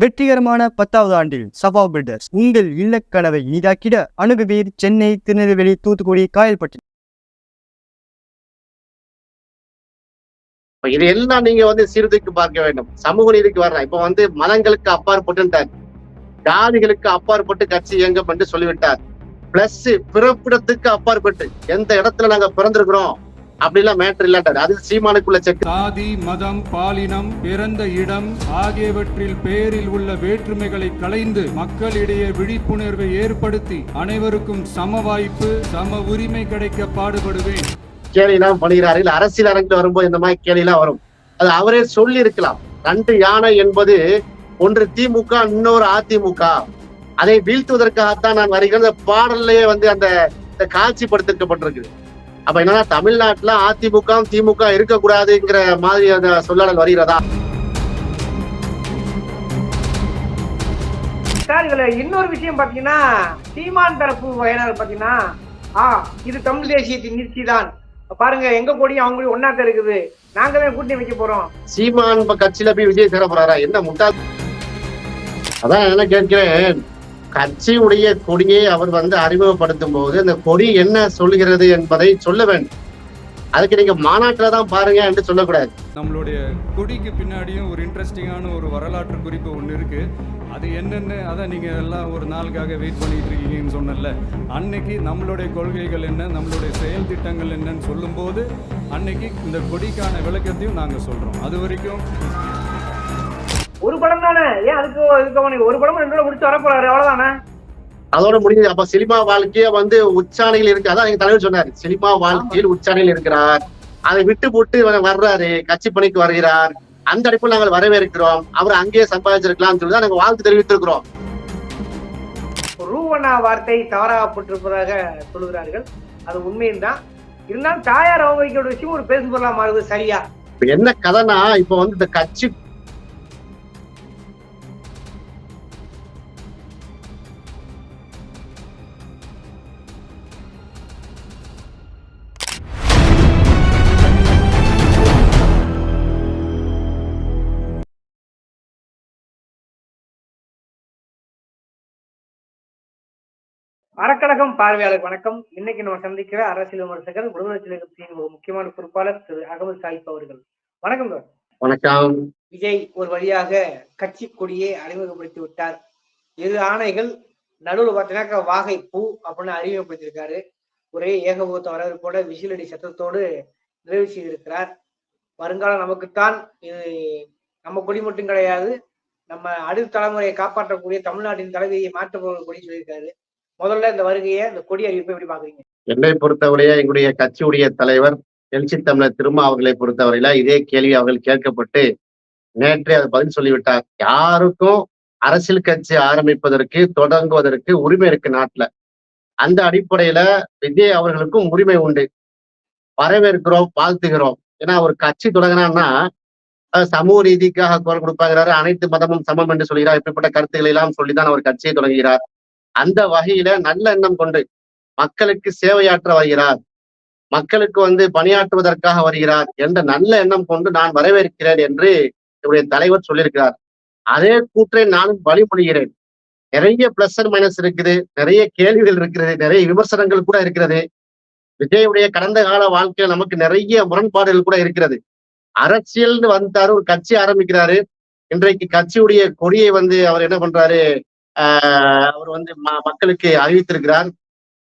வெற்றிகரமான பத்தாவது ஆண்டில் சபா பில்டர்ஸ் உங்கள் இல்லக்கனவை இனிதாக்கிட அணுகுவீர் சென்னை திருநெல்வேலி தூத்துக்குடி காயல்பட்டி. இது எல்லாம் நீங்க வந்து சீர்தூக்கி பார்க்க வேண்டும். சமூக நீதிக்கு வர்றேன். இப்ப வந்து மதங்களுக்கு அப்பாற்பட்டுட்டார் ஜாதிகளுக்கு அப்பாற்பட்டு கட்சி இயங்கும் என்று சொல்லிவிட்டார். பிளஸ் பிறப்பிடத்துக்கு அப்பாற்பட்டு எந்த இடத்துல நாங்க பிறந்திருக்கிறோம்? அப்படிலாம் மேட்டர் இல்லாட்டாரு அது சீமானுக்குள்ள செக் சாதி மதம் பாலினம் பிறந்த இடம் ஆகியவற்றில் பேரில் உள்ள வேற்றுமைகளை களைந்து மக்களிடையே விழிப்புணர்வை ஏற்படுத்தி அனைவருக்கும் சம வாய்ப்பு சம உரிமை கிடைக்க பாடுபடுவேன். கேலி எல்லாம் பண்ணுகிறாரு இல்ல அரசியல் அரங்கில் வரும்போது இந்த மாதிரி கேலி எல்லாம் வரும். அது அவரே சொல்லி இருக்கலாம் ரெண்டு யானை என்பது ஒன்று திமுக இன்னொரு அதிமுக. அதை வீழ்த்துவதற்காகத்தான் நான் வருகிறேன் பாடல்லையே வந்து அந்த காட்சிப்படுத்திருக்கப்பட்டிருக்கு அப்ப என்னன்னா தமிழ்நாட்டுல அதிமுக திமுக இருக்கக்கூடாதுங்கிற மாதிரி அந்த சொல்லல் வருகிறதா? சார் இதுல இன்னொரு விஷயம் பாத்தீங்கன்னா சீமான் தரப்பு வயனார் பாத்தீங்கன்னா ஆ இது தமிழ் தேசியத்தின் நீட்சி தான். பாருங்க எங்க கூடயும் அவங்க கூடயும் ஒன்னாக்க இருக்குது நாங்க தான் கூட்டணி வைக்க போறோம். சீமான் கட்சியில போய் விஜய் சேர போறாரா? என்ன முட்டாள்? அதான் என்ன கேட்கிறேன். கட்சியுடைய கொடியை அவர் வந்து அறிமுகப்படுத்தும் போது அந்த கொடி என்ன சொல்லுகிறது என்பதை சொல்ல வேண்டும். அதுக்கு நீங்க மாநாட்டில் தான் பாருங்க என்று சொல்லக்கூடாது. நம்மளுடைய கொடிக்கு பின்னாடியும் ஒரு இன்ட்ரெஸ்டிங்கான ஒரு வரலாற்று குறிப்பு ஒன்று இருக்கு. அது என்னென்னு அதை நீங்கள் எல்லாம் ஒரு நாளுக்காக வெயிட் பண்ணிட்டு இருக்கீங்கன்னு சொன்னல அன்னைக்கு நம்மளுடைய கொள்கைகள் என்ன நம்மளுடைய செயல் திட்டங்கள் என்னன்னு சொல்லும்போது அன்னைக்கு இந்த கொடிக்கான விளக்கத்தையும் நாங்கள் சொல்கிறோம் அது வரைக்கும் படம் தானே? ஏன் அதுக்கு இதுக்கு ஒரு படம் ரெண்டு முடிச்சு வர போறாரு அவ்வளவுதானே? அதோட முடிஞ்சது அப்ப சினிமா வாழ்க்கைய வந்து உச்சாணியில் இருக்கு. அதான் எங்க தலைவர் சொன்னாரு. சினிமா வாழ்க்கையில் உச்சாணியில் இருக்கிறார். அதை விட்டு போட்டு வர்றாரு. கட்சி பணிக்கு வருகிறார். அந்த அடிப்பில் நாங்கள் வரவேற்கிறோம். அவர் அங்கேயே சம்பாதிச்சிருக்கலாம் சொல்லி தான் வாழ்த்து தெரிவித்திருக்கிறோம். ரூவண்ணா வார்த்தை தவறாகப்பட்டிருப்பதாக சொல்லுகிறார்கள். அது உண்மையும் தான் இருந்தாலும் தாயார் அவங்க விஷயம் ஒரு பேசு பொருளா மாறுது சரியா? என்ன கதைனா இப்ப வந்து இந்த கட்சி அறக்கழகம் பார்வையாளர் வணக்கம். இன்னைக்கு நம்ம சந்திக்கிற அரசியல் விமர்சகர் விடுதலை சிலகத்தின் ஒரு முக்கியமான பொறுப்பாளர் திரு அகமது சாஹிப் அவர்கள். வணக்கம் வணக்கம். விஜய் ஒரு வழியாக கட்சி கொடியை அறிமுகப்படுத்தி விட்டார். இரு ஆணைகள் நடுவில் பார்த்தீங்கன்னாக்கா வாகை பூ அப்படின்னு அறிமுகப்படுத்தியிருக்காரு. ஒரே ஏகபோத்த வரவேற்போட விசிலடி சத்தத்தோடு நிறைவு செய்திருக்கிறார். வருங்காலம் நமக்குத்தான் இது நம்ம கொடி மட்டும் கிடையாது. நம்ம அடுத்த தலைமுறையை காப்பாற்றக்கூடிய தமிழ்நாட்டின் தலைவியை மாற்ற போகிற கொடி சொல்லியிருக்காரு. முதல்ல இந்த வருகையை இந்த கொடி அறிவிப்பை எப்படி பாக்குறீங்க என்னை பொறுத்தவரைய எங்களுடைய கட்சியுடைய தலைவர் எழுச்சி தமிழர் திரும்ப அவர்களை பொறுத்தவரையில இதே கேள்வி அவர்கள் கேட்கப்பட்டு நேற்றே அது பதில் சொல்லிவிட்டார். யாருக்கும் அரசியல் கட்சி ஆரம்பிப்பதற்கு தொடங்குவதற்கு உரிமை இருக்கு நாட்டுல. அந்த அடிப்படையில விஜய் அவர்களுக்கும் உரிமை உண்டு. வரவேற்கிறோம் வாழ்த்துகிறோம். ஏன்னா ஒரு கட்சி தொடங்கினான்னா சமூக ரீதிக்காக குரல் கொடுப்பாங்கிறாரு அனைத்து மதமும் சமம் என்று சொல்கிறார். இப்படிப்பட்ட கருத்துக்களை எல்லாம் சொல்லிதான் அவர் கட்சியை தொடங்குகிறார். அந்த வகையில நல்ல எண்ணம் கொண்டு மக்களுக்கு சேவையாற்ற வருகிறார். மக்களுக்கு வந்து பணியாற்றுவதற்காக வருகிறார் என்ற நல்ல எண்ணம் கொண்டு நான் வரவேற்கிறேன் என்று என்னுடைய தலைவர் சொல்லியிருக்கிறார். அதே கூற்றை நானும் வழிமொழிகிறேன். நிறைய பிளஸ் அண்ட் மைனஸ் இருக்குது நிறைய கேள்விகள் இருக்கிறது நிறைய விமர்சனங்கள் கூட இருக்கிறது. விஜயுடைய கடந்த கால வாழ்க்கையில நமக்கு நிறைய முரண்பாடுகள் கூட இருக்கிறது. அரசியல்னு வந்தாரு ஒரு கட்சி ஆரம்பிக்கிறாரு. இன்றைக்கு கட்சியுடைய கொடியை வந்து அவர் என்ன பண்றாரு அவர் வந்து மக்களுக்கு அறிவித்திருக்கிறார்.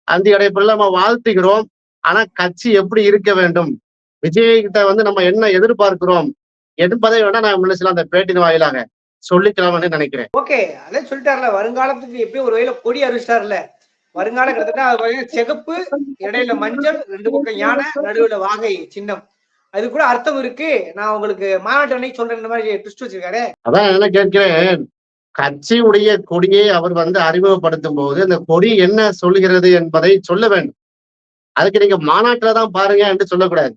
அந்த இடைப்புல நம்ம வாழ்த்துகிறோம். ஆனா கட்சி எப்படி இருக்க வேண்டும்? விஜய் கிட்ட வந்து நம்ம என்ன எதிர்பார்க்கிறோம்? என்பதை வேணா நான் முன்ன அந்த பேட்டின் வாயிலாக சொல்லிக்கலாம்னு நினைக்கிறேன். ஓகே அதான் சொல்லிட்டார்ல வருங்காலத்துக்கு எப்பயும் ஒரு வகையில கொடி அறிவிச்சிட்டார்ல வருங்காலம் கிட்டத்தட்ட அது சிகப்பு இடையில மஞ்சள் ரெண்டு பக்கம் யானை நடுவுல வாகை சின்னம். அது கூட அர்த்தம் இருக்கு. நான் உங்களுக்கு மாநாட்டு அன்னைக்கு சொல்றேன் இந்த மாதிரி ட்விஸ்ட் வச்சிருக்காரு. அதான் என்ன கேட்கிறேன். கட்சியுடைய கொடியை அவர் வந்து அறிமுகப்படுத்தும் போது அந்த கொடி என்ன சொல்லுகிறது என்பதை சொல்ல வேண்டும். அதுக்கு நீங்க மாநாட்டுல தான் பாருங்க என்று சொல்லக்கூடாது.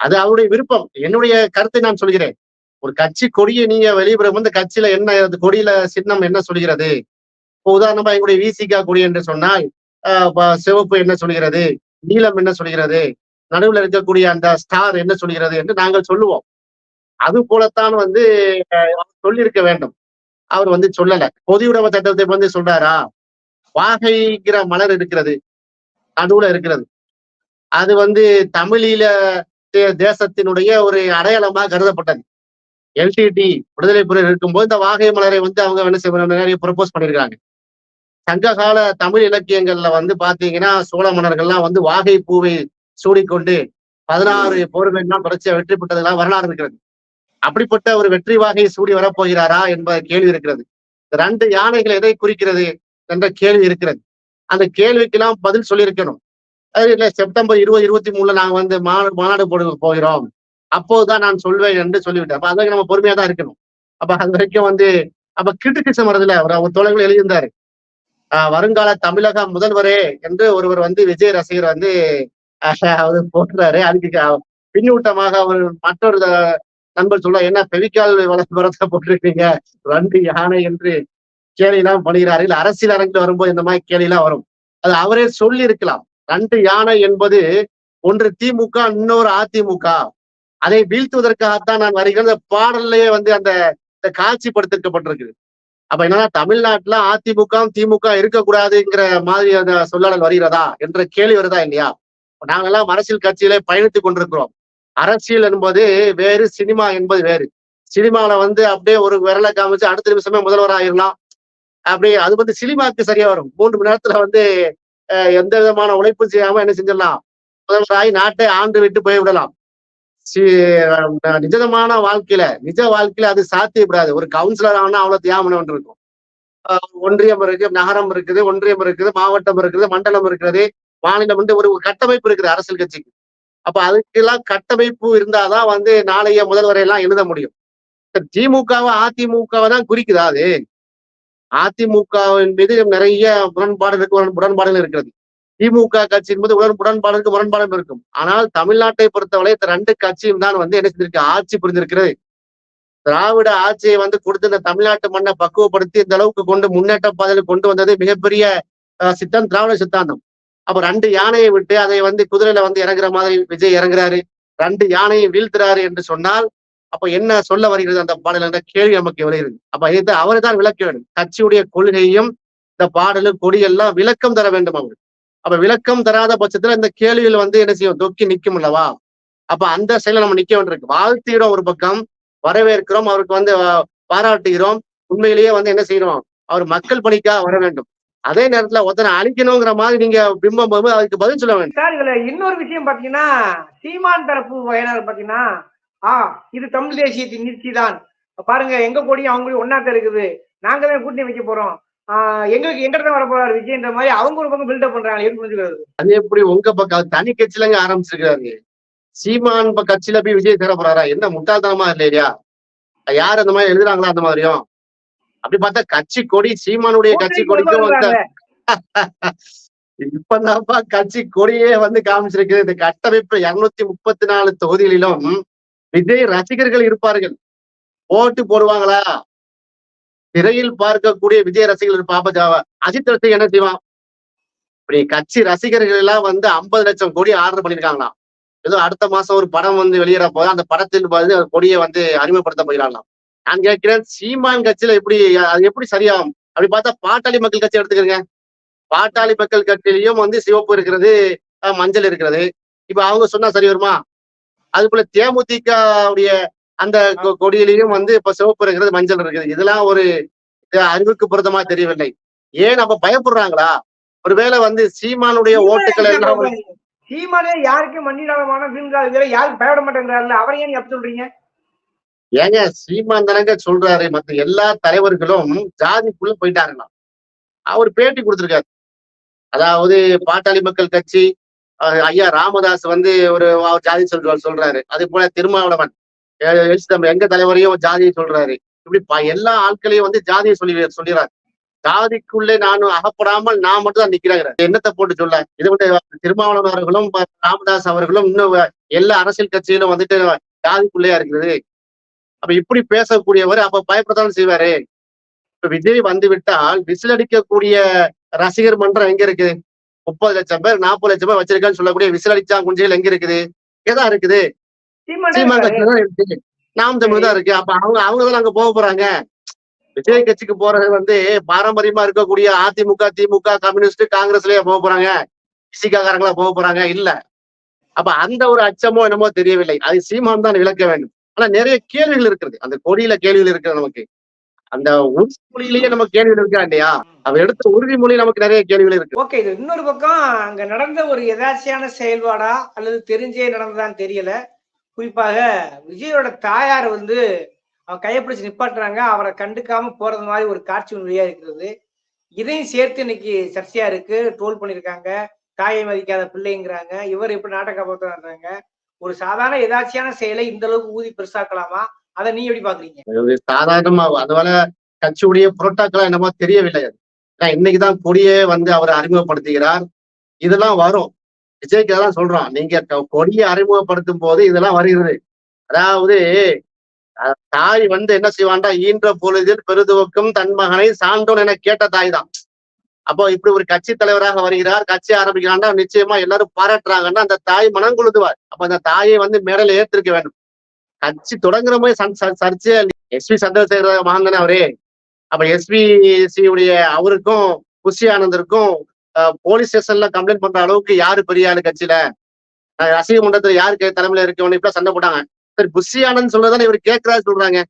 அது அவருடைய விருப்பம். என்னுடைய கருத்தை நான் சொல்கிறேன். ஒரு கட்சி கொடியை நீங்க வெளியிடும் இந்த கட்சியில என்ன கொடியில சின்னம் என்ன சொல்கிறது இப்போ உதாரணமா எங்களுடைய விசிகா கொடி என்று சொன்னால் ஆஹ் சிவப்பு என்ன சொல்கிறது நீலம் என்ன சொல்கிறது நடுவில் இருக்கக்கூடிய அந்த ஸ்டார் என்ன சொல்கிறது என்று நாங்கள் சொல்லுவோம். அது போலத்தான் வந்து அவர் சொல்லியிருக்க வேண்டும். அவர் வந்து சொல்லல. பொது உடைமை சட்டத்தை வந்து சொல்றாரா? வாகைங்கிற மலர் இருக்கிறது. நடுவுல இருக்கிறது. அது வந்து தமிழீழ தே- தேசத்தினுடைய ஒரு அடையாளமா கருதப்பட்டது. எல்டிடி விடுதலை புலிகள் இருக்கும்போது இந்த வாகை மலரை வந்து அவங்க என்ன செய்வாங்க? நிறைய ப்ரொபோஸ் பண்ணிருக்காங்க சங்ககால தமிழ் இலக்கியங்கள்ல வந்து பாத்தீங்கன்னா சோழ மன்னர்கள்லாம் வந்து வாகை பூவை சூடிக்கொண்டு பதினாறு போர்களெல்லாம் தொடர்ச்சியா வெற்றி பெற்றதெல்லாம் வரலாறு இருக்கிறது. அப்படிப்பட்ட ஒரு வெற்றி வாகை சூடி வரப்போகிறாரா என்ப கேள்வி இருக்கிறது. ரெண்டு யானைகள் எதை குறிக்கிறது என்ற கேள்வி இருக்கிறது. அந்த கேள்விக்கெல்லாம் பதில் சொல்லியிருக்கணும். அது இல்ல செப்டம்பர் இருபது இருபத்தி மூணுல நாங்க வந்து மா- மாநாடு போடு போகிறோம். அப்போதுதான் நான் சொல்வேன் என்று சொல்லிவிட்டேன் அப்ப அதுக்கு நம்ம பொறுமையா தான் இருக்கணும். அப்ப அது வரைக்கும் வந்து அப்ப கிரிட்டிசிசம் வருதுல அவர் அவர் தொலைவில் எழுதியிருந்தாரு. ஆஹ் வருங்கால தமிழக முதல்வரே என்று ஒருவர் வந்து விஜய் ரசிகர் வந்து அவர் போட்டுறாரு அதுக்கு பின்னூட்டமாக அவர் மற்றொரு நண்பர் சொல்ல என்ன பெவிக்கால் வளர்த்த போட்டிருக்கீங்க? ரெண்டு யானை என்று கேலி எல்லாம் பண்ணுகிறாரு இல்ல அரசியல் அரங்கில் வரும்போது இந்த மாதிரி கேலி எல்லாம் வரும். அது அவரே சொல்லி இருக்கலாம் ரெண்டு யானை என்பது ஒன்று திமுக இன்னொரு அதிமுக. அதை வீழ்த்துவதற்காகத்தான் நான் வருகிறேன். பாடல்லையே வந்து அந்த காட்சிப்படுத்திருக்கப்பட்டிருக்குது காட்சிப்படுத்திருக்கப்பட்டிருக்கு அப்ப என்னன்னா தமிழ்நாட்டுல அதிமுக திமுக இருக்கக்கூடாதுங்கிற மாதிரி அந்த சொல்லாடல் வருகிறதா என்ற கேள்வி வருதா இல்லையா? நாங்கெல்லாம் அரசியல் கட்சியிலே பயணித்துக் கொண்டிருக்கிறோம். அரசியல் என்பது வேறு சினிமா என்பது வேறு. சினிமாவில் வந்து அப்படியே ஒரு விரலை காமிச்சு அடுத்த நிமிஷமே முதல்வர் ஆயிடலாம் அப்படியே அது வந்து சினிமாவுக்கு சரியா வரும். மூன்று மணி நேரத்துல வந்து எந்த விதமான உழைப்பும் செய்யாம என்ன செஞ்சிடலாம்? முதல்வராகி நாட்டை ஆண்டு விட்டு போய் விடலாம். சி- நிஜமான வாழ்க்கையில நிஜ வாழ்க்கையில அது சாத்தியப்படாது. ஒரு கவுன்சிலர் ஆனா அவ்வளவு தியாகம் இருக்கும். ஒன்றியம் இருக்கு நகரம் இருக்குது ஒன்றியம் இருக்குது மாவட்டம் இருக்குது மண்டலம் இருக்கிறது மாநிலம் வந்து ஒரு கட்டமைப்பு இருக்குது அரசியல் கட்சிக்கு. அப்ப அதுக்கெல்லாம் கட்டமைப்பு இருந்தாதான் வந்து நாளைய முதல்வரை எல்லாம் எழுத முடியும். திமுகவை அதிமுகவை தான் குறிக்குதா அது. அதிமுகவின் மீது நிறைய முரண்பாடுகளுக்கு முரண்பாடுகள் இருக்கிறது. திமுக கட்சி என்பது உடன் முரண்பாடுக்கு முரண்பாடுகள் இருக்கும். ஆனால் தமிழ்நாட்டை பொறுத்தவரை இந்த ரெண்டு கட்சியும் தான் வந்து என்ன செஞ்சிருக்கு ஆட்சி புரிந்திருக்கிறது. திராவிட ஆட்சியை வந்து கொடுத்து இந்த தமிழ்நாட்டு மண்ணை பக்குவப்படுத்தி இந்த அளவுக்கு கொண்டு முன்னேற்ற பாதையில் கொண்டு வந்தது மிகப்பெரிய அஹ், திராவிட சித்தாந்தம். அப்ப ரெண்டு யானையை விட்டு அதை வந்து குதிரையில வந்து இறங்குற மாதிரி விஜய் இறங்குறாரு. ரெண்டு யானையை வீழ்த்துறாரு என்று சொன்னால் அப்ப என்ன சொல்ல வருகிறது அந்த பாடல்? என்ற கேள்வி நமக்கு வருகிறது அப்ப இது அவரை தான் விளக்க வேண்டும். கட்சியுடைய கொள்கையும் இந்த பாடலும் கொடியெல்லாம் விளக்கம் தர வேண்டும் அவர். அப்ப விளக்கம் தராத பட்சத்துல இந்த கேள்வியில் வந்து என்ன செய்யும்? தொக்கி நிற்கும் அல்லவா? அப்ப அந்த செயல நம்ம நிக்க வேண்டியிருக்கு. வாழ்த்துகிறோம் ஒரு பக்கம் வரவேற்கிறோம் அவருக்கு வந்து பாராட்டுகிறோம். உண்மையிலேயே வந்து என்ன செய்யறோம் அவர் மக்கள் பணிக்காக வர வேண்டும். அதே நேரத்துல ஒருத்தனை அழிக்கணுங்கிற மாதிரி நீங்க பிம்பம் போது அதுக்கு பதில் சொல்ல வேண்டும். சார் இதுல இன்னொரு விஷயம் பாத்தீங்கன்னா சீமான் தரப்பு வயனார் பாத்தீங்கன்னா ஆ இது தமிழ் தேசியத்தின் நீட்சி தான் பாருங்க எங்க கொடியும் அவங்களும் ஒன்னாத்த இருக்குது நாங்க தான் கூட்டணி வைக்க போறோம். எங்களுக்கு எங்கிட்ட வர போறாரு விஜய்ன்ற மாதிரி அவங்க ஒரு பக்கம் பில்டப் பண்றாங்க. எப்படி புரிஞ்சுக்கிறது? அது எப்படி உங்க பக்கம் தனி கட்சியிலங்க ஆரம்பிச்சிருக்காரு சீமான் கட்சியில போய் விஜய் சேர போறாரா என்ன முட்டாள்தனமா இல்லையா? யார் அந்த மாதிரி எழுதுறாங்களா அந்த மாதிரியும். அப்படி பார்த்தா கட்சி கொடி சீமானுடைய கட்சி கொடிக்கும் வந்து இப்பதான்ப்பா கட்சி கொடியே வந்து காமிச்சிருக்கு இந்த கட்டமைப்பு இருநூத்தி முப்பத்தி நாலு தொகுதிகளிலும் விஜய் ரசிகர்கள் இருப்பார்கள். ஓட்டு போடுவாங்களா? திரையில் பார்க்கக்கூடிய விஜய் ரசிகர்கள் இருப்பாப்ப அஜித் ரசிகர் என்ன செய்வான்? இப்படி கட்சி ரசிகர்கள் எல்லாம் வந்து ஐம்பது லட்சம் கோடி ஆர்டர் பண்ணிருக்காங்களாம் ஏதோ அடுத்த மாசம் ஒரு படம் வந்து வெளியிட போது அந்த படத்தில் வந்து கொடியை வந்து அறிமுகப்படுத்த போகிறாங்களாம். நான் கேட்கிறேன் சீமான் கட்சியில எப்படி அது எப்படி சரியாகும்? அப்படி பார்த்தா பாட்டாளி மக்கள் கட்சி எடுத்துக்கிறேங்க. பாட்டாளி மக்கள் கட்சியிலையும் வந்து சிவப்பு இருக்கிறது மஞ்சள் இருக்கிறது. இப்ப அவங்க சொன்னா சரி வருமா? அது போல தேமுதிக உடைய அந்த கொடியிலையும் வந்து இப்ப சிவப்பு இருக்கிறது மஞ்சள் இருக்குது. இதெல்லாம் ஒரு அறிவுக்கு பொருத்தமா தெரியவில்லை. ஏன் அப்ப பயப்படுறாங்களா? ஒருவேளை வந்து சீமானுடைய ஓட்டுகள் எல்லாம் சீமானே யாருக்கும் மன்னிடாதமான வீண்கால் இதுல யாருக்கு பயப்பட மாட்டேங்கிறாருல அவரை ஏன் நீ அப்படி சொல்றீங்க? ஏங்க சீமான் தானங்க சொல்றாரு. மத்த எல்லா தலைவர்களும் ஜாதிக்குள்ள போயிட்டாங்களாம் அவர் பேட்டி கொடுத்திருக்காரு. அதாவது பாட்டாளி மக்கள் கட்சி ஐயா ராமதாஸ் வந்து ஒரு ஜாதி சொல்றாரு சொல்றாரு. அதே போல திருமாவளவன் எங்க தலைவரையும் ஜாதியை சொல்றாரு. இப்படி எல்லா ஆட்களையும் வந்து ஜாதியை சொல்லி சொல்லிடுறாரு ஜாதிக்குள்ளே நானும் அகப்படாமல் நான் மட்டும் தான் நிக்கிறாங்க என்னத்தை போட்டு சொல்ல? இது வந்து திருமாவளவன் அவர்களும் ராமதாஸ் அவர்களும் இன்னும் எல்லா அரசியல் கட்சியிலும் வந்துட்டு ஜாதிக்குள்ளேயா இருக்கிறது. அப்ப இப்படி பேசக்கூடியவர் அப்ப பயப்படத்தான் செய்வாரு. இப்ப விஜய் வந்து விட்டால் விசில் அடிக்கக்கூடிய ரசிகர் மன்றம் எங்க இருக்கு? முப்பது லட்சம் பேர் நாற்பது லட்சம் பேர் வச்சிருக்கான்னு சொல்லக்கூடிய விசில் அடிச்சா குஞ்சுகள் எங்க இருக்குது? எதா இருக்குது? சீமா. கட்சியில தான் நாம் தமிழ் தான் இருக்கு. அப்ப அவங்க அவங்க தான் அங்க போக போறாங்க? விஜய் கட்சிக்கு போறது வந்து பாரம்பரியமா இருக்கக்கூடிய அதிமுக திமுக கம்யூனிஸ்ட் காங்கிரஸ்லயே போக போறாங்க. பிசிக காரங்களா போக போறாங்க? இல்ல. அப்ப அந்த ஒரு அச்சமோ என்னமோ தெரியவில்லை. அது சீமான் தான் விளக்க வேண்டும். ஆனா நிறைய கேள்விகள் இருக்கிறது அந்த கொடியில கேள்விகள் இருக்கிறது நமக்கு. அந்த உறுதிமொழியிலேயே நமக்கு கேள்விகள் இருக்கா இல்லையா? அவர் எடுத்த உறுதிமொழி நமக்கு நிறைய கேள்விகள் இருக்கு. ஓகே இது இன்னொரு பக்கம் அங்க நடந்த ஒரு எதாச்சியான செயல்பாடா அல்லது தெரிஞ்சே நடந்ததான்னு தெரியல. குறிப்பாக விஜயோட தாயார் வந்து அவன் கையப்பிடிச்சு நிப்பாட்டுறாங்க. அவரை கண்டுக்காம போறது மாதிரி ஒரு காட்சி ஒன்றியா இருக்கிறது. இதையும் சேர்த்து இன்னைக்கு சர்ச்சையா இருக்கு. ட்ரோல் பண்ணிருக்காங்க தாயை மதிக்காத பிள்ளைங்கிறாங்க. இவர் எப்படி நாட்டை காப்பாற்றுறாங்க ஒரு சாதாரண எதாச்சியான செயலை இந்த அளவுக்கு ஊதி பெருசாக்கலாமா? அதை நீ எப்படி பாக்குறீங்க? சாதாரணமா அதனால கட்சியுடைய புரோட்டாக்கள் என்னமோ தெரியவில்லை அது. ஏன்னா இன்னைக்குதான் கொடியே வந்து அவர் அறிமுகப்படுத்துகிறார். இதெல்லாம் வரும். விஜய்க்கு அதெல்லாம் சொல்றோம். நீங்க கொடியை அறிமுகப்படுத்தும் போது இதெல்லாம் வருகிறது. அதாவது தாய் வந்து என்ன செய்வான்டா ஈன்ற பொழுதில் பெருதுவக்கும் தன் மகனை சான்றோன் என கேட்ட தாய் தான். அப்போ இப்படி ஒரு கட்சி தலைவராக வருகிறார் கட்சி ஆரம்பிக்கிறான்னா நிச்சயமா எல்லாரும் பாராட்டுறாங்கன்னா அந்த தாய் மனம் கொழுதுவார் அப்ப அந்த தாயை வந்து மேடல ஏற்றிருக்க வேண்டும். கட்சி தொடங்குற மாதிரி சன்- ச- சர்ச்சையா எஸ் பி சந்திரசேகர மகன் அவரே. அப்ப எஸ்பிசி உடைய அவருக்கும் குஷி ஆனந்தருக்கும் போலீஸ் ஸ்டேஷன்ல கம்ப்ளைண்ட் பண்ற அளவுக்கு யாரு பெரிய ஆளு கட்சியில? ரசிக மன்றத்துல யாரு தலைமையில இருக்கவனு இப்ப சண்டை போட்டாங்க. சரி புஷி ஆனந்த் சொல்றதானே இவர் கேட்கறாரு சொல்றாங்க.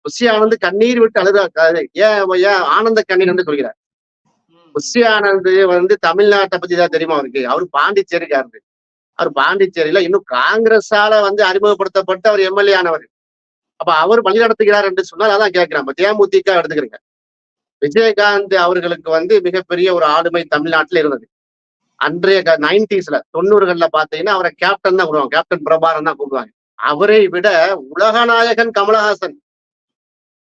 புஷி ஆனந்த் கண்ணீர் விட்டு அழுதா ஏன் ஏன் ஆனந்த கண்ணீர் என்று சொல்கிறார். புஷி ஆனந்த் வந்து தமிழ்நாட்டை பத்தி தான் தெரியுமா அவருக்கு? அவர் பாண்டிச்சேரிக்காரரு. அவர் பாண்டிச்சேரியில இன்னும் காங்கிரஸால வந்து அறிமுகப்படுத்தப்பட்டு அவர் எம்எல்ஏ ஆனவர். அப்ப அவர் வழி நடத்துகிறார் என்று சொன்னால் அதான் கேட்கிறேன். தேமுதிக எடுத்துக்கிறீங்க. விஜயகாந்த் அவர்களுக்கு வந்து மிகப்பெரிய ஒரு ஆளுமை தமிழ்நாட்டில் இருந்தது. அன்றைய நைன்டிஸ்ல தொண்ணூறுகள்ல பாத்தீங்கன்னா அவரை கேப்டன் தான் கூடுவாங்க கேப்டன் பிரபாரம் தான் கூப்பிடுவாங்க. அவரை விட உலகநாயகன் கமலஹாசன்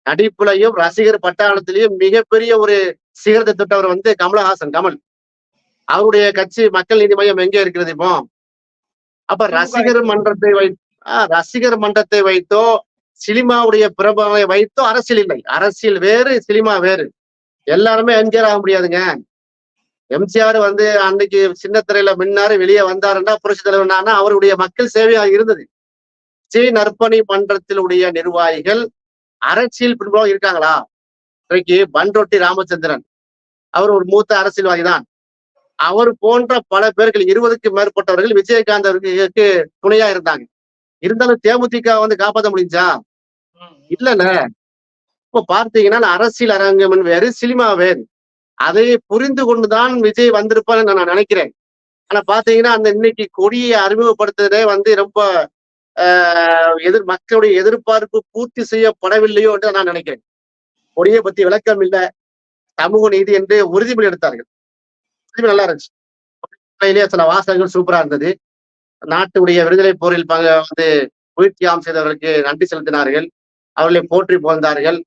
நடிப்புலையும் ரசிகர் பட்டாளத்திலையும் மிகப்பெரிய ஒரு சிகரத்தை தொட்டவர் வந்து கமலஹாசன் கமல். அவருடைய கட்சி மக்கள் நீதி மையம் எங்க இருக்கிறது இப்போ? அப்ப ரசிகர் மன்றத்தை வை ரசிகர் மன்றத்தை வைத்தோ சினிமாவுடைய பிரபலை வைத்தோ அரசியல் இல்லை. அரசியல் வேறு சினிமா வேறு. எல்லாருமே எம்ஜிஆர் ஆக முடியாதுங்க. எம்ஜிஆர் வந்து அன்னைக்கு சின்ன திரையில மின்னாரு வெளியே வந்தாருன்னா புரட்சி தலைவர்னா அவருடைய மக்கள் சேவையா இருந்தது. விஜய் நற்பணி மன்றத்தினுடைய நிர்வாகிகள் அரசியல் பின்புலம் இருக்காங்களா? இன்றைக்கு பன்ரொட்டி ராமச்சந்திரன். அவர் ஒரு மூத்த அரசியல்வாதி தான் அவர் போன்ற பல பேர்கள் இருபதுக்கு மேற்பட்டவர்கள் விஜயகாந்த் அவர்களுக்கு துணையா இருந்தாங்க. இருந்தாலும் தேமுதிக வந்து காப்பாற்ற முடிஞ்சா? இல்லல்ல. இப்போ பார்த்தீங்கன்னா அரசியல் அரங்கம் வேறு சினிமா வேறு. அதை புரிந்து கொண்டுதான் விஜய் வந்திருப்பான்னு நான் நினைக்கிறேன். ஆனா பாத்தீங்கன்னா அந்த இன்னைக்கு கொடியை அறிமுகப்படுத்துறதே வந்து ரொம்ப ஆஹ் எதிர் மக்களுடைய எதிர்பார்ப்பு பூர்த்தி செய்யப்படவில்லையோ என்று நான் நினைக்கிறேன். கொடியை பத்தி விளக்கம் இல்ல. சமூக நீதி என்று உறுதிமொழி எடுத்தார்கள். உறுதிமொழி நல்லா இருந்துச்சு. சில வாசகங்கள் சூப்பரா இருந்தது. நாட்டுடைய விடுதலை போரில் பங்க வந்து உயிர் தியாகம் செய்தவர்களுக்கு நன்றி செலுத்தினார்கள். அவர்களை போற்றி புகழ்ந்தார்கள்.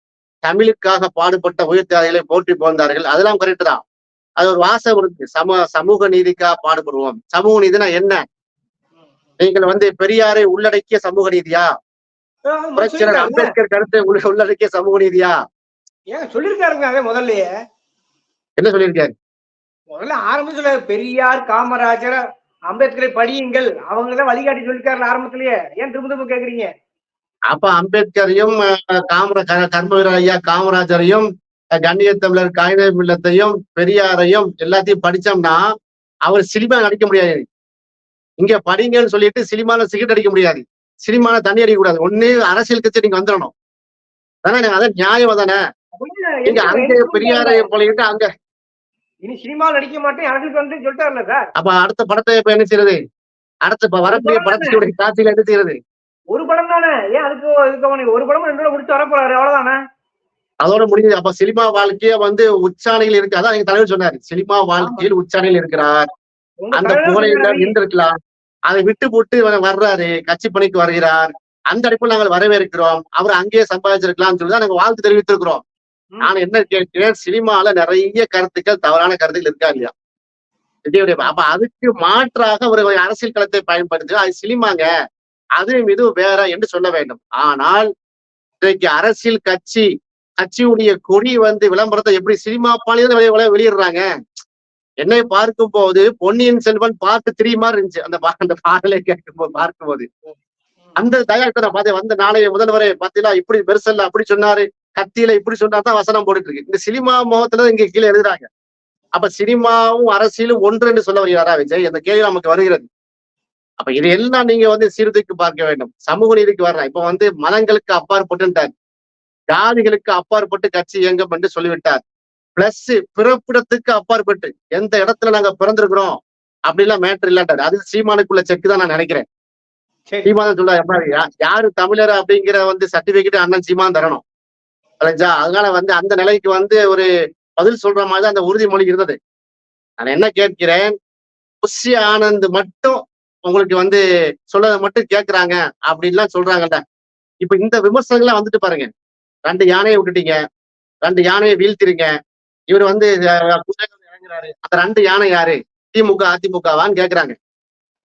தமிழுக்காக பாடுபட்ட உயிர் தியாகிகளை போற்றி புகழ்ந்தார்கள். அதெல்லாம் கரெக்ட் தான். அது ஒரு வாசகம் இருக்கு. சம சமூக நீதிக்காக பாடுபடுவோம். சமூக நீதினா என்ன? நீங்கள் வந்து பெரியாரை உள்ளடக்கிய சமூக நீதியா? அம்பேத்கர் கருத்தை உள்ள- உள்ளடக்கிய சமூக நீதியா? ஏன் சொல்லிருக்காருங்க அதே முதல்லயே. என்ன சொல்லியிருக்காரு முதல்ல ஆரம்பத்துல பெரியார் காமராஜர் அம்பேத்கரை படியுங்கள். அவங்க தான் வழிகாட்டி சொல்லிருக்காருல ஆரம்பத்திலேயே. ஏன் திரும்ப திரும்ப கேக்குறீங்க? அப்ப அம்பேத்கரையும் காமரா கர்ம ஐயா காமராஜரையும் கண்ணிய தமிழர் காகித மில்லத்தையும் பெரியாரையும் எல்லாத்தையும் படிச்சோம்னா அவர் சினிமா நடிக்க முடியாது. இங்க படிங்கன்னு சொல்லிட்டு சினிமால சிகரெட் அடிக்க முடியாது. சினிமால தண்ணி அடிக்க கூடாது. ஒண்ணு அரசியல் கட்சி நீங்க வந்துடணும் தானே அதான் நியாயம் தானே? இங்க அங்க பெரியாரை பழகிட்டு அங்க. இனி சினிமாவில் நடிக்க மாட்டேன் எனக்கு வந்து சொல்லிட்டாருல சார். அப்ப அடுத்த படத்தை இப்ப என்ன செய்யறது அடுத்த இப்ப வரக்கூடிய படத்துடைய காட்சியில என்ன செய்யறது ஒரு படம் தானே? ஏன் அதுக்கு இதுக்கு ஒரு படம் ரெண்டு முடிச்சு வரப்போறாரு அவ்வளவுதானே? அதோட முடிஞ்சது. அப்ப சினிமா வாழ்க்கைய வந்து உச்சாணியில் இருக்கு. அதான் எங்க தலைவர் சொன்னாரு. சினிமா வாழ்க்கையில் உச்சாணியில் இருக்கிறார். அந்த புகழையில சொல்றாரு, நின்றிருக்கலாம். அதை விட்டு போட்டு வர்றாரு. கட்சி பணிக்கு வருகிறார். அந்த அடிப்பில் நாங்கள் வரவேற்கிறோம். அவர் அங்கேயே சம்பாதிச்சிருக்கலாம்னு சொல்லி தான் நாங்க வாழ்த்து தெரிவித்திருக்கிறோம். நான் என்ன கேட்கிறேன் சினிமால நிறைய கருத்துக்கள் தவறான கருத்துக்கள் இருக்கா இல்லையா? விஜயுடைய அப்ப அதுக்கு மாற்றாக ஒரு அரசியல் களத்தை பயன்படுத்தி அது சினிமாங்க. அது இது வேற என்று சொல்ல வேண்டும். ஆனால் இன்றைக்கு அரசியல் கட்சி கட்சியுடைய கொடி வந்து விளம்பரத்தை எப்படி சினிமா பாலியல் வெளியிடுறாங்க? என்னை பார்க்கும் போது பொன்னியின் செல்வன் பார்த்து த்ரீ மாதிரி இருந்துச்சு. அந்த அந்த பாடலை கேட்கும் போது பார்க்கும் போது அந்த தயாரிப்பை நான் பார்த்தேன். வந்த நாளைய முதல்வரே பாத்தீங்களா இப்படி பெருசல்ல அப்படி சொன்னாரு. கத்தியில இப்படி சொன்னா தான் வசனம் போட்டுட்டு இருக்கு. இந்த சினிமா முகத்துல இங்க கீழே எழுதுறாங்க. அப்ப சினிமாவும் அரசியலும் ஒன்று என்று சொல்ல வருகிறாரா விஜய். அந்த கேள்வி நமக்கு வருகிறது. அப்ப இது எல்லாம் நீங்க வந்து சீர்தூக்கி பார்க்க வேண்டும். சமூக நீதிக்கு வரலாம் இப்ப வந்து மதங்களுக்கு அப்பாற்பட்டுட்டார் ஜாதிகளுக்கு அப்பாற்பட்டு கட்சி இயங்கும் என்று சொல்லிவிட்டார். பிளஸ் பிறப்பிடத்துக்கு அப்பாற்பட்டு. எந்த இடத்துல நாங்க பிறந்திருக்கிறோம் அப்படிலாம் மேட்டர் இல்லாட்டாரு அது சீமானுக்குள்ள செக் தான் நான் நினைக்கிறேன். சீமான் சொல்றாரு யாரு தமிழர் அப்படிங்கிற வந்து சர்டிபிகேட் அண்ணன் சீமான் தரணும். புரிஞ்சா அதனால வந்து அந்த நிலைக்கு வந்து ஒரு பதில் சொல்ற மாதிரி தான் அந்த உறுதிமொழி இருந்தது. நான் என்ன கேட்கிறேன்? புஷி ஆனந்த் மட்டும் உங்களுக்கு வந்து சொல்லதை மட்டும் கேட்கறாங்க அப்படின்லாம் சொல்றாங்கல்ல. இப்ப இந்த விமர்சனங்கள்லாம் வந்துட்டு பாருங்க. ரெண்டு யானையை விட்டுட்டீங்க. ரெண்டு யானையை வீழ்த்திருங்க. இவர் வந்து இறங்குறாரு. அந்த ரெண்டு யானை யாரு? திமுக அதிமுகவான்னு கேக்குறாங்க.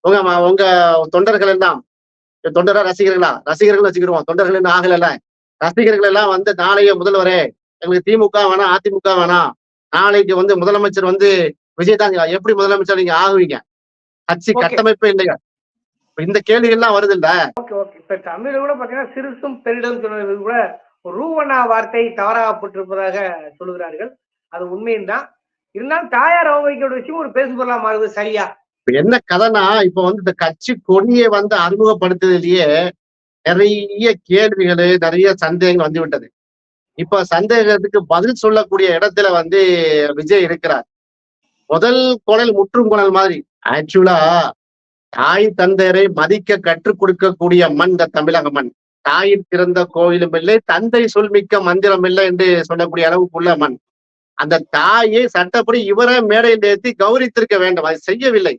உங்க உங்க தொண்டர்கள் எல்லாம் தொண்டரா ரசிகர்களா? ரசிகர்கள் வச்சுக்கிடுவோம். தொண்டர்கள் இன்னும் ஆகல ரசிகர்கள் எல்லாம் வந்து நாளைய முதல்வரே எங்களுக்கு திமுக வேணாம் அதிமுக வேணாம். நாளைக்கு வந்து முதலமைச்சர் வந்து விஜய் தாங்க எப்படி முதலமைச்சர் நீங்க ஆகுவீங்க? கட்சி. கட்டமைப்பே இல்லையா? இந்த கேள்வி எல்லாம் வருது இல்ல இப்ப தமிழ்ல கூட பாத்தீங்கன்னா சிறுசும் பெரிடம் சொன்னது கூட ரூவனா வார்த்தை தவறாகப்பட்டிருப்பதாக சொல்லுகிறார்கள். அது உண்மையும் தான் இருந்தாலும் தாயார் அவமதிக்கிற விஷயம் ஒரு பேசும் பொருளா மாறுது சரியா? என்ன கதைனா இப்ப வந்து இந்த கட்சி கொடியை வந்து அறிமுகப்படுத்துறதுலயே நிறைய கேள்விகள் நிறைய சந்தேகங்கள் வந்து விட்டது இப்ப சந்தேகத்துக்கு பதில் சொல்லக்கூடிய இடத்துல வந்து விஜய் இருக்கிறார். முதல் குரல் முற்றும் குரல் மாதிரி. ஆக்சுவலா தாய் தந்தையரை மதிக்க கற்றுக் கொடுக்கக்கூடிய மண் இந்த தமிழக மண். தாயின் பிறந்த கோயிலும் இல்லை தந்தை சொல்மிக்க மந்திரம் இல்லை என்று சொல்லக்கூடிய அளவுக்குள்ள மண். அந்த தாயை சட்டப்படி இவரை மேடையில் ஏற்றி கௌரித்திருக்க வேண்டும். அதை செய்யவில்லை.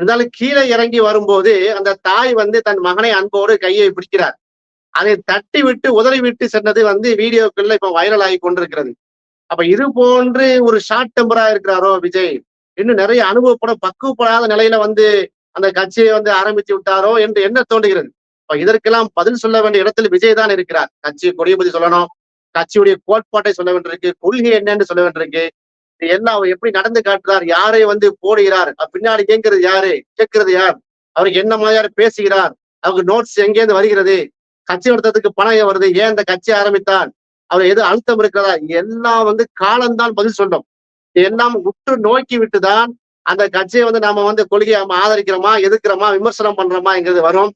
இருந்தாலும் கீழே இறங்கி வரும்போது அந்த தாய் வந்து தன் மகனை அன்போடு கையை பிடிக்கிறார். அதை தட்டி விட்டு உதறி விட்டு சென்றது வந்து வீடியோக்குள்ள இப்ப வைரல் ஆகி கொண்டிருக்கிறது. அப்ப இது போன்று ஒரு ஷார்ட் டெம்பரா இருக்கிறாரோ விஜய்? இன்னும் நிறைய அனுபவப்பட பக்குவப்படாத நிலையில வந்து அந்த கட்சியை வந்து ஆரம்பித்து விட்டாரோ என்று என்ன தோன்றுகிறது? இப்ப இதற்கெல்லாம் பதில் சொல்ல வேண்டிய இடத்தில் விஜய் தான் இருக்கிறார். கட்சி கொடியை பத்தி சொல்லணும். கட்சியுடைய கோட்பாட்டை சொல்ல வேண்டியிருக்கு. கொள்கை என்னன்னு சொல்ல வேண்டியிருக்கு. என்ன எல்லாம் அவர் எப்படி நடந்து காட்டுறார் யாரை வந்து போடுகிறார் பின்னாடி இயங்குறது யாரு கேட்கிறது யார் அவருக்கு என்ன மாதிரி பேசுகிறார் அவருக்கு நோட்ஸ் எங்கேருந்து வருகிறது கட்சி நடத்துறதுக்கு பணம் ஏன் வருது ஏன் இந்த கட்சி ஆரம்பித்தான் அவர் எது அழுத்தம் இருக்கிறதா எல்லாம் வந்து காலம்தான் பதில் சொல்லும். இது எல்லாம் உற்று நோக்கி விட்டுதான் அந்த கட்சியை வந்து நாம வந்து கொள்கையை நம்ம ஆதரிக்கிறோமா எதிர்க்கிறோமா விமர்சனம் பண்றோமாங்கிறது வரும்.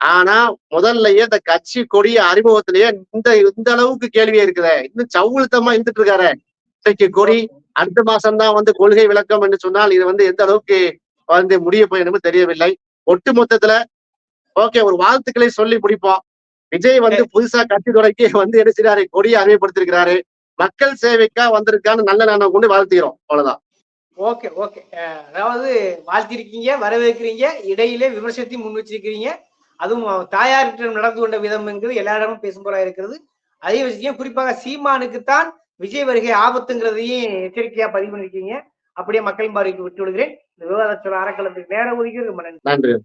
ஆனா முதல்லயே இந்த கட்சி கொடிய அறிமுகத்திலேயே இந்த இந்த அளவுக்கு கேள்வியே இருக்குதே. இன்னும் சவுழுத்தமா இருந்துட்டு இருக்காரு. இன்றைக்கு கொடி அடுத்த மாசம் தான் வந்து கொள்கை விளக்கம் என்று சொன்னால் இது வந்து எந்த அளவுக்கு வந்து முடிய போயிடும் தெரியவில்லை. ஒட்டு மொத்தத்துல ஓகே ஒரு வாழ்த்துக்களை சொல்லி முடிப்போம். விஜய் வந்து புதுசா கட்சி தொடக்கி வந்து செய்றாரு? கொடியை அறிமுகப்படுத்திருக்கிறாரு மக்கள் சேவைக்கா வந்திருக்கான்னு நல்ல நாணம் கொண்டு வாழ்த்துகிறோம். அவ்வளவுதான். ஓகே ஓகே அதாவது வாழ்த்திருக்கீங்க வரவேற்கிறீங்க இடையிலே விமர்சனத்தையும் முன் வச்சிருக்கிறீங்க. அதுவும் தாயாரிடம் நடந்து கொண்ட விதம் என்கிறது எல்லாரிடமும் பேசும் போல இருக்கிறது. அதே விஷயம் குறிப்பாக சீமானுக்குத்தான் விஜய் வருகை ஆபத்துங்கிறதையும் எச்சரிக்கையா பதிவு பண்ணிருக்கீங்க. அப்படியே மக்களின் பார்வைக்கு விட்டு விடுகிறேன். இந்த விவாதத்தோட அறக்கலத்துக்கு நேரம் ஒதுக்கி ரொம்ப நன்றி.